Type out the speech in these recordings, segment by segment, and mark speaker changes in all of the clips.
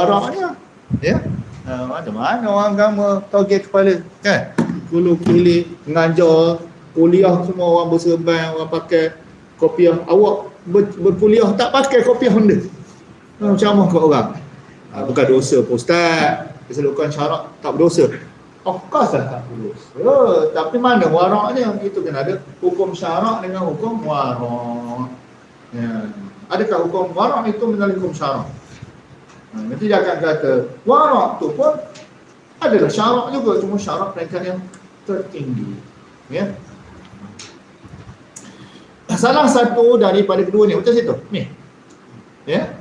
Speaker 1: Arahnya. Ya. Ha, macam mana orang agama togel kepala kan? Kulu kilik, mengajar, kuliah semua orang berserban, orang pakai kopiah. Awak ber, berkuliah tak pakai kopiah benda. Ha, macam mana kat orang? Ha, bukan dosa ustaz. Keseluruhan syarat tak berdosa. Of course lah tak berdosa. Tapi mana waraknya? Itu kena ada hukum syarak dengan hukum warak. Ya. Adakah hukum warak itu menyalahi hukum syarak? Ha, nanti dia akan kata warak tu pun adalah syarak juga cuma syarak peringkat yang tertinggi. Ya. Salah satu daripada kedua ni betul situ. Ni. Ya.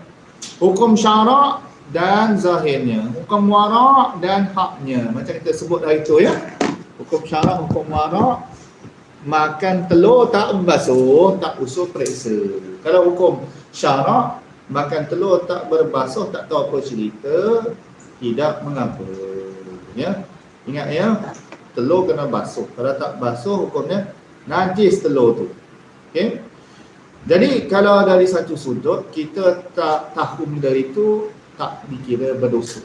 Speaker 1: Hukum syarak dan zahirnya, hukum warak dan haknya. Macam kita sebut hari tu ya. Hukum syarak, hukum warak makan telur tak basuh, tak usul periksa. Kalau hukum syarak makan telur tak berbasuh tak tahu apa cerita tidak mengapa. Ya? Ingat ya? Telur kena basuh. Kalau tak basuh hukumnya najis telur tu. Okey? Jadi kalau dari satu sudut kita tak tahu dari itu tak dikira berdosa.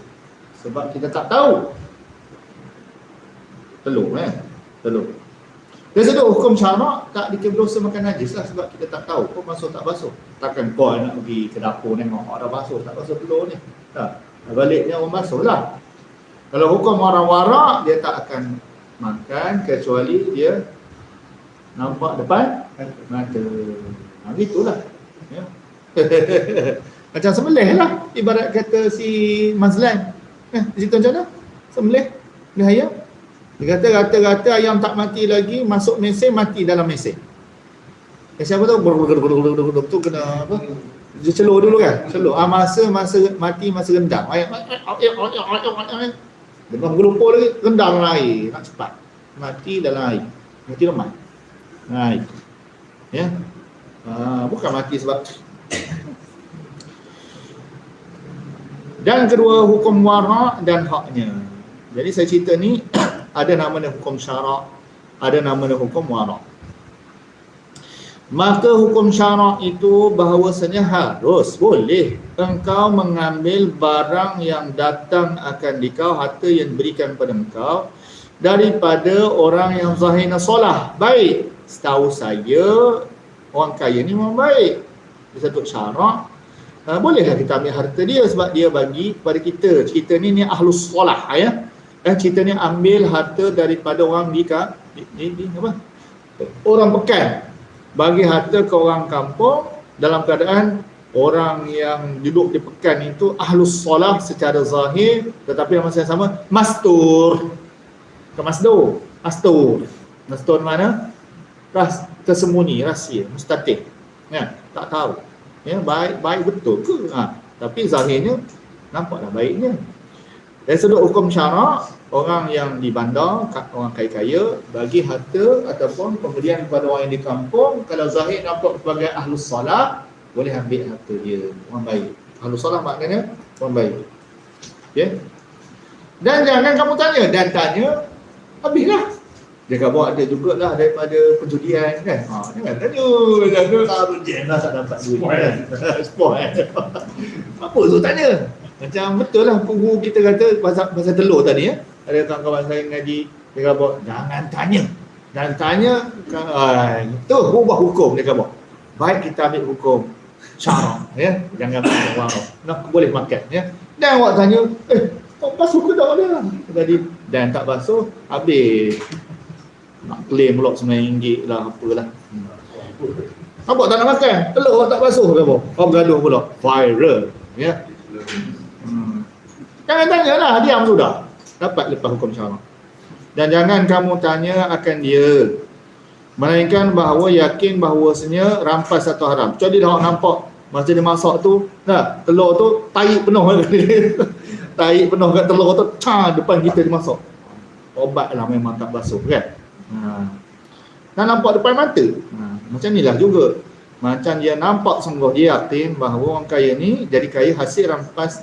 Speaker 1: Sebab kita tak tahu. Telur eh? Telur dari sudut hukum syarak tak dikira dosa makan najis lah sebab kita tak tahu pun basuh tak basuh. Takkan kau nak pergi ke dapur tengok ada basuh tak basuh telur ni. Tak. Baliknya orang basuh lah. Kalau hukum orang warak dia tak akan makan kecuali dia nampak depan mata. Ha, gitulah. Ya. Macam sembelih lah. Ibarat kata si Mazlan. Eh, di situ macam mana? Sembelih. Dia ayam. Dia kata rata-rata ayam tak mati lagi masuk mesin mati dalam mesin. Eh, siapa tahu bergeduk tu kena apa? Dia celur dulu kan? Celur. Ah masa masa mati masa rendam. Ayam dia menggelumpur lagi rendam dalam air nak cepat. Mati dalam air. Mati lemah. Nah, itu. Ya. Ah, bukan mati sebab dan kedua hukum warak dan haknya. Jadi saya cerita ni ada namanya hukum syarak, ada namanya hukum warak. Maka hukum syarak itu bahawasanya harus boleh engkau mengambil barang yang datang akan dikau harta yang diberikan kepada engkau daripada orang yang zahirnya solah. Baik. Setahu saya orang kaya ni memang baik. Dia satu syarak uh, bolehlah kita ambil harta dia sebab dia bagi kepada kita. Cerita ni ni ahlus solah ya eh cerita ni ambil harta daripada orang di, di, di, di apa? Orang pekan. Bagi harta ke orang kampung dalam keadaan orang yang duduk di pekan itu ahlus solah secara zahir tetapi dalam masa yang sama mastur. Ke masdur? Mastur. Mastur mana? Ras tersembunyi rahsia mustatih. Ya tak tahu. Ya baik baik betul ke? Ha. tapi zahirnya nampaklah baiknya dari sudut hukum syarak, orang yang di bandar, orang kaya-kaya, bagi harta ataupun pemberian kepada orang yang di kampung, kalau zahir nampak sebagai ahlus salat, boleh ambil harta dia, orang baik. Ahlus salat maknanya orang baik. Ya? Yeah? Dan jangan kamu tanya, dan tanya, habislah. Dia kata ada juga lah daripada penjudian kan. Ha, jangan tanya, jangan tak rujian lah tak dapat duit. Spoil. Spoil. Apa tu tanya? Macam betul lah guru kita kata pasal, pasal telur tadi ya. Ada kawan-kawan saya ngaji dia kata jangan tanya. Dan tanya kan tu ubah hukum dia kata. Baik kita ambil hukum syarak ya. Jangan makan warung. Nak boleh makan ya. Dan awak tanya, eh kau basuh ke tak ada? Tadi dan tak basuh habis. Nak claim pula RM9 lah apalah. Apa tak nak makan? Telur tak basuh ke apa? Kau bergaduh pula. Viral. Ya. Jangan tanya lah, diam sudah. Dapat lepas hukum syarak. Dan jangan kamu tanya akan dia. Melainkan bahawa yakin bahawasanya rampas atau haram. Kecuali dah nampak masa dia masak tu, nah, telur tu tarik penuh. tarik penuh kat telur tu, ca depan kita dia masak. Obat lah memang tak basuh kan. Ha. Dan nampak depan mata. Ha. Macam ni lah juga. Macam dia nampak sungguh dia yakin bahawa orang kaya ni jadi kaya hasil rampas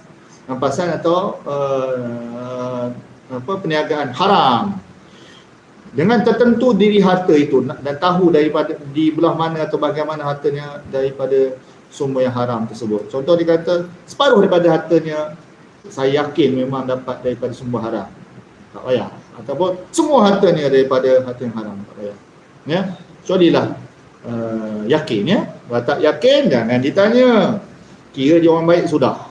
Speaker 1: rampasan atau uh, apa perniagaan haram. Dengan tertentu diri harta itu dan tahu daripada di belah mana atau bagaimana hartanya daripada sumber yang haram tersebut. Contoh dia kata separuh daripada hartanya saya yakin memang dapat daripada sumber haram. Tak payah. Ataupun semua harta ni daripada harta yang haram tak payah. Ya? Kecualilah uh, yakin ya? Kalau tak yakin jangan ditanya. Kira dia orang baik sudah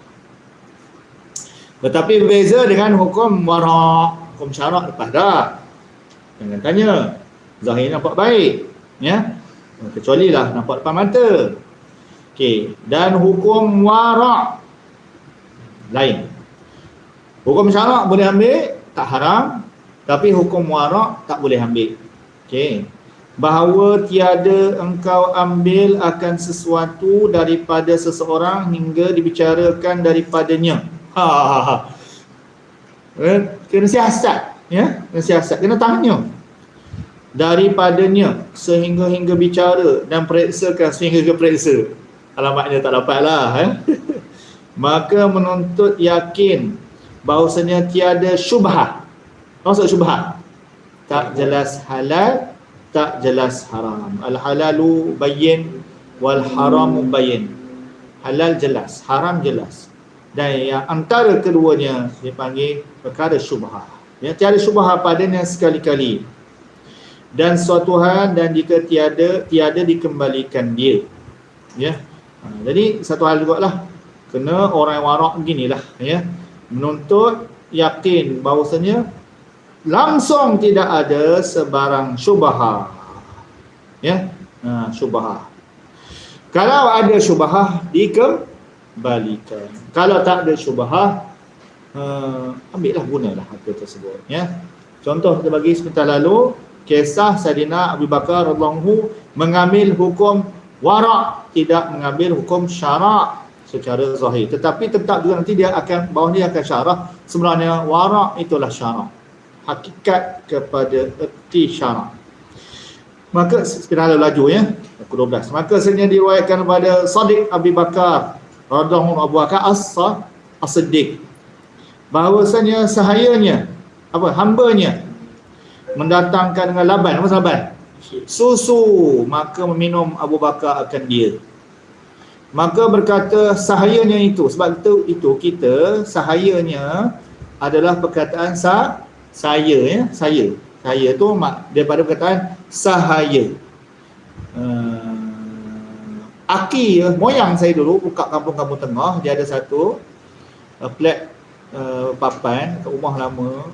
Speaker 1: tetapi berbeza dengan hukum warak hukum syarak lepas dah. Jangan tanya. Zahir nampak baik ya? Kecuali lah nampak depan mata. Okey dan hukum warak lain. Hukum syarak boleh ambil tak haram. Tapi hukum warak tak boleh ambil. Okey. Bahawa tiada engkau ambil akan sesuatu daripada seseorang hingga dibicarakan daripadanya ha, ha, ha. Eh, kena siasat ya? Kena siasat kena tanya. Daripadanya sehingga hingga bicara dan periksakan sehingga ke periksa. Alamatnya tak dapat lah eh? maka menuntut yakin bahawasanya tiada syubhat maksud syubhat tak jelas halal tak jelas haram. Al halalu bayyin wal haramu bayyin halal jelas haram jelas dan yang antara keduanya dipanggil perkara syubhat ya tiada syubhat padanya sekali-kali. Dan suatu hal dan jika tiada tiada dikembalikan dia. Ya. Ha, jadi satu hal juga lah kena orang yang warak beginilah ya. Menuntut yakin bahawasanya langsung tidak ada sebarang syubhah. Ya. Ha, syubhah. Kalau ada syubhah dikembalikan kalau tak ada syubhah uh, ambillah gunalah harta tersebut ya. Contoh kita bagi sebentar lalu kisah Saidina Abu Bakar radhiyallahu mengambil hukum warak tidak mengambil hukum syarak secara zahir. Tetapi tetap juga nanti dia akan bawah ni akan syarah. Sebenarnya warak itulah syarak. Hakikat kepada erti syarak. Maka kita laju ya. Aku 12 maka sebenarnya diriwayatkan kepada Sadiq Abu Bakar radhiyallahu Abu Bakar as-Siddiq. Bahawasanya sahayanya apa hambanya mendatangkan dengan laban. Apa laban susu. Maka meminum Abu Bakar akan dia. Maka berkata sahayanya itu. Sebab itu itu kita sahayanya adalah perkataan sa saya ya. Saya. Saya tu mak daripada perkataan sahaya. Uh, aki ya moyang saya dulu buka kampung-kampung tengah. Dia ada satu uh, flat uh, papan kat rumah lama.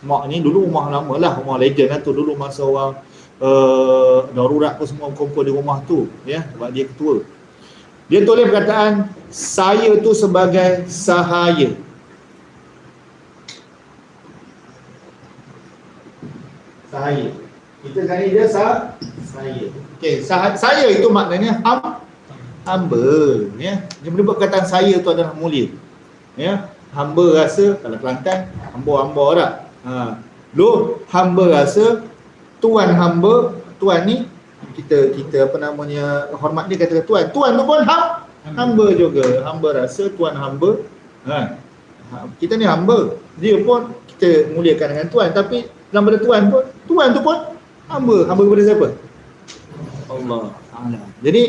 Speaker 1: Mak ni dulu rumah lama lah rumah legend lah tu. Dulu masa orang uh, darurat pun semua kumpul di rumah tu ya. Sebab dia ketua. Dia tulis perkataan saya tu sebagai sahaya. Sahaya. Kita kali dia sah saya okey saya itu maknanya ham hamba ya dia menyebut perkataan saya tu adalah mulia ya hamba rasa kalau Kelantan hamba-hamba tak Ha. Lu hamba rasa tuan hamba, tuan ni kita kita apa namanya hormat dia kata tuan. Tuan tu pun ham, hamba juga. Hamba rasa tuan hamba. Ha. ha. Kita ni hamba. Dia pun kita muliakan dengan tuan tapi dalam pada tuan pun tuan tu pun hamba. Hamba kepada siapa? Allah Taala. Jadi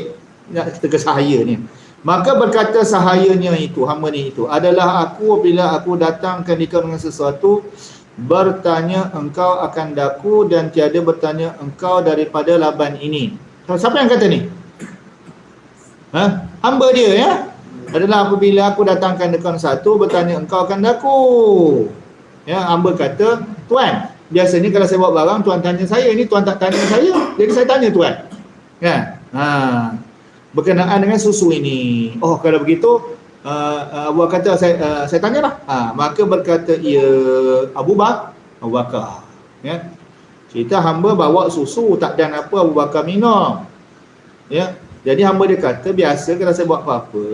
Speaker 1: nak kita ke sahaya ni. Maka berkata sahayanya itu, hamba ni itu adalah aku bila aku datangkan dikau dengan sesuatu bertanya engkau akan daku dan tiada bertanya engkau daripada laban ini. Siapa yang kata ni? Ha? Hamba dia ya? Adalah apabila aku datangkan dekat satu bertanya engkau akan daku. Ya, hamba kata, tuan, biasanya kalau saya bawa barang tuan tanya saya, ini tuan tak tanya saya. Jadi saya tanya tuan. Kan? Ha. Berkenaan dengan susu ini. Oh, kalau begitu uh, Abu kata saya uh, saya tanyalah. Ha, maka berkata ia Abu Bakar, Abu Bakar. Ya. Cerita hamba bawa susu tak dan apa Abu Bakar minum. Ya. Jadi hamba dia kata biasa kalau saya buat apa-apa,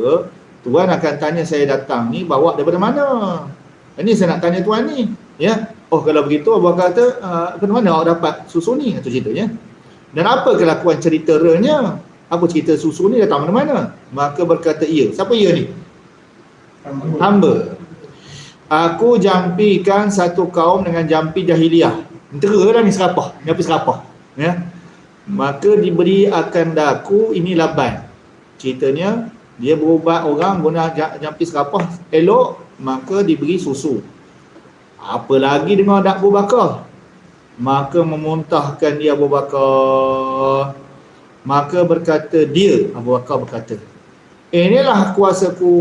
Speaker 1: tuan akan tanya saya datang ni bawa daripada mana? Ini saya nak tanya tuan ni. Ya. Oh kalau begitu Abu Bakar kata uh, ke mana awak dapat susu ni? Itu ceritanya. Dan apa kelakuan ceritanya? Apa cerita susu ni datang mana-mana? Maka berkata ia. Siapa ia ni? hamba. Aku jampikan satu kaum dengan jampi jahiliah. Mentera lah ni serapah. Jampi serapah. Ya. Maka diberi akan daku ini laban. Ceritanya dia berubat orang guna ja- jampis kapah elok maka diberi susu apa lagi dengan dak Bakar maka memuntahkan dia Abu Bakar. Maka berkata dia Abu Bakar berkata inilah kuasaku.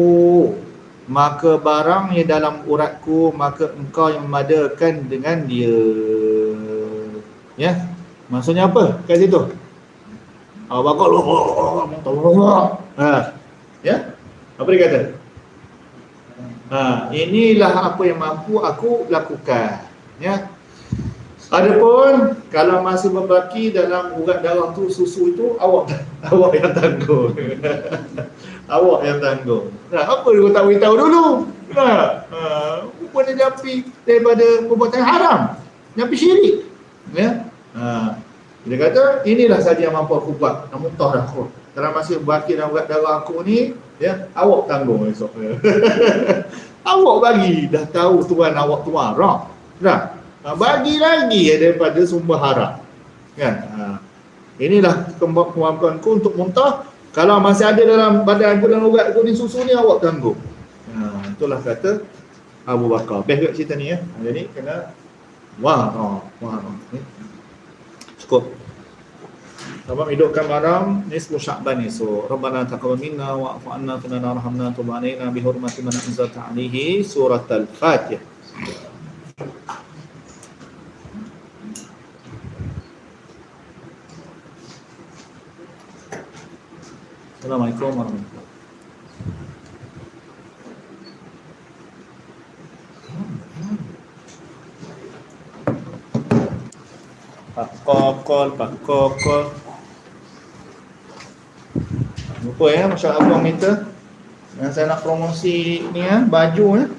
Speaker 1: Maka barang yang dalam uratku maka engkau yang memadakan dengan dia. Ya? Maksudnya apa? Kat situ? Abu Bakar ha. Ya? Apa dia kata? Ha inilah apa yang mampu aku lakukan. Ya Adapun kalau masih membaki dalam urat darah tu susu itu awak awak yang tanggung. awak yang tanggung. Nah, apa dia tak beritahu dulu? Nah, ha, rupanya jampi daripada perbuatan haram. Jampi syirik. Ya. Ha. Dia kata, inilah saja yang mampu aku buat. Nak muntah dah aku. Kalau masih berbaki dalam urat darah aku ni, ya, awak tanggung esok. awak bagi dah tahu tuan awak tu marah. Dah. Ha, bagi lagi ya daripada sumber haram. Kan? Ha. Inilah kemamp- kemampuanku untuk muntah. Kalau masih ada dalam badan aku dan urat aku ni susu ni awak tanggung. Ha, itulah kata Abu Bakar. Best kat cerita ni ya. Jadi kena wah, oh, wah. Oh. Ni. Cukup. Abang hidupkan malam nisfu Sya'ban ni. So, Rabbana taqabbal minna wa'fu anna wa narhamna tub alaina bi hurmati man anzalta alaihi surat al-Fatihah. Assalamualaikum warahmatullahi wabarakatuh. Pak kokol, pak kokol. Lupa ya, Masya Allah minta. Yang saya nak promosi ni ya, baju ya.